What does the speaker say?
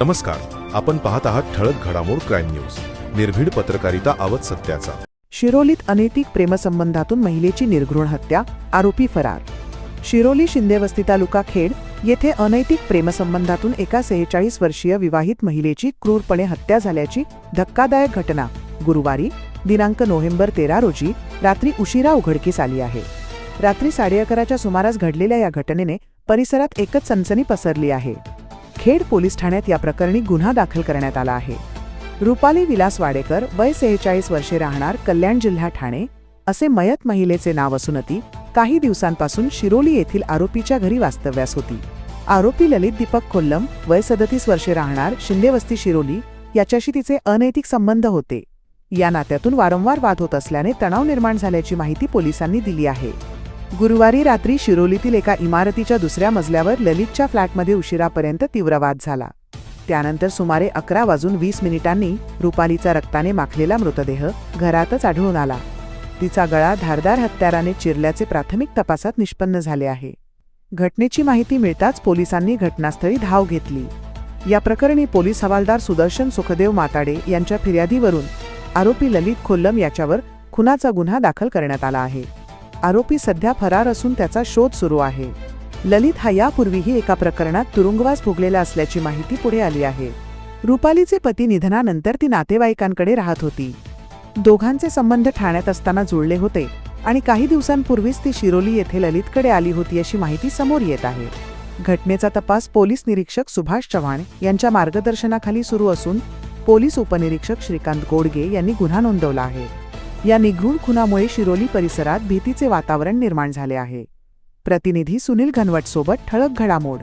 नमस्कार आपण पाहत आहात ठळक घडामोड क्राईम न्यूज. निर्भीड पत्रकारिता आवत सत्याचा. शिरोलीत अनैतिक प्रेमसंबंधातून महिलेची निर्घृण हत्या आरोपी फरार. शिरोली शिंदेवस्ती तालुका खेड येथे अनैतिक प्रेमसंबंधातून एका सेहेचाळीस वर्षीय विवाहित महिलेची क्रूरपणे हत्या झाल्याची धक्कादायक घटना. गुरुवारी दिनांक नोव्हेंबर तेरा रोजी रात्री उशिरा उघडकीस आली आहे. रात्री साडे अकराच्या सुमारास घडलेल्या या घटनेने परिसरात एकच सनसनी पसरली आहे. खेड पोलीस ठाण्यात या प्रकरणी गुन्हा दाखल करण्यात आला आहे. रुपाली विलास वाडेकर वय सेहेचाळीस वर्षे राहणार कल्याण जिल्हा ठाणे असे मयत महिलेचे नाव असून ती काही दिवसांपासून शिरोली येथील आरोपीच्या घरी वास्तव्यास होती. आरोपी ललित दीपक कोल्लम वय सदतीस वर्षे राहणार शिंदेवस्ती शिरोली याच्याशी तिचे अनैतिक संबंध होते. या नात्यातून वारंवार वाद होत असल्याने तणाव निर्माण झाल्याची माहिती पोलिसांनी दिली आहे. गुरुवारी रात्री शिरोलीतील एका इमारतीच्या दुसऱ्या मजल्यावर ललितच्या फ्लॅटमध्ये उशिरापर्यंत तीव्र वाद झाला. त्यानंतर सुमारे अकरा वाजून वीस मिनिटांनी रुपालीचा रक्ताने माखलेला मृतदेह घरातच आढळून आला. तिचा गळा धारदार हत्याराने चिरल्याचे प्राथमिक तपासात निष्पन्न झाले आहे. घटनेची माहिती मिळताच पोलिसांनी घटनास्थळी धाव घेतली. या प्रकरणी पोलीस हवालदार सुदर्शन सुखदेव माताडे यांच्या फिर्यादीवरून आरोपी ललित खोल्लम याच्यावर खुनाचा गुन्हा दाखल करण्यात आला आहे. आरोपी सध्या फरार असून त्याचा शोध सुरू आहे. ललित हा यापूर्वीही एका प्रकरणात तुरुंगवास भोगलेला असल्याची माहिती पुढे आली आहे. रुपालीचे पती निधनानंतर ती नातेवाईकांकडे राहत होती. दोघांचे संबंध ठाण्यात असताना जुळले होते आणि काही दिवसांपूर्वीच ती शिरोली येथे ललितकडे आली होती अशी माहिती समोर येत आहे. घटनेचा तपास पोलीस निरीक्षक सुभाष चव्हाण यांच्या मार्गदर्शनाखाली सुरू असून पोलीस उपनिरीक्षक श्रीकांत गोडगे यांनी गुन्हा नोंदवला आहे. या निघृण खुनामुळे शिरोली परिसरात भीतीचे वातावरण निर्माण झाले आहे. प्रतिनिधी सुनील घनवट सोबत ठळक घडामोड.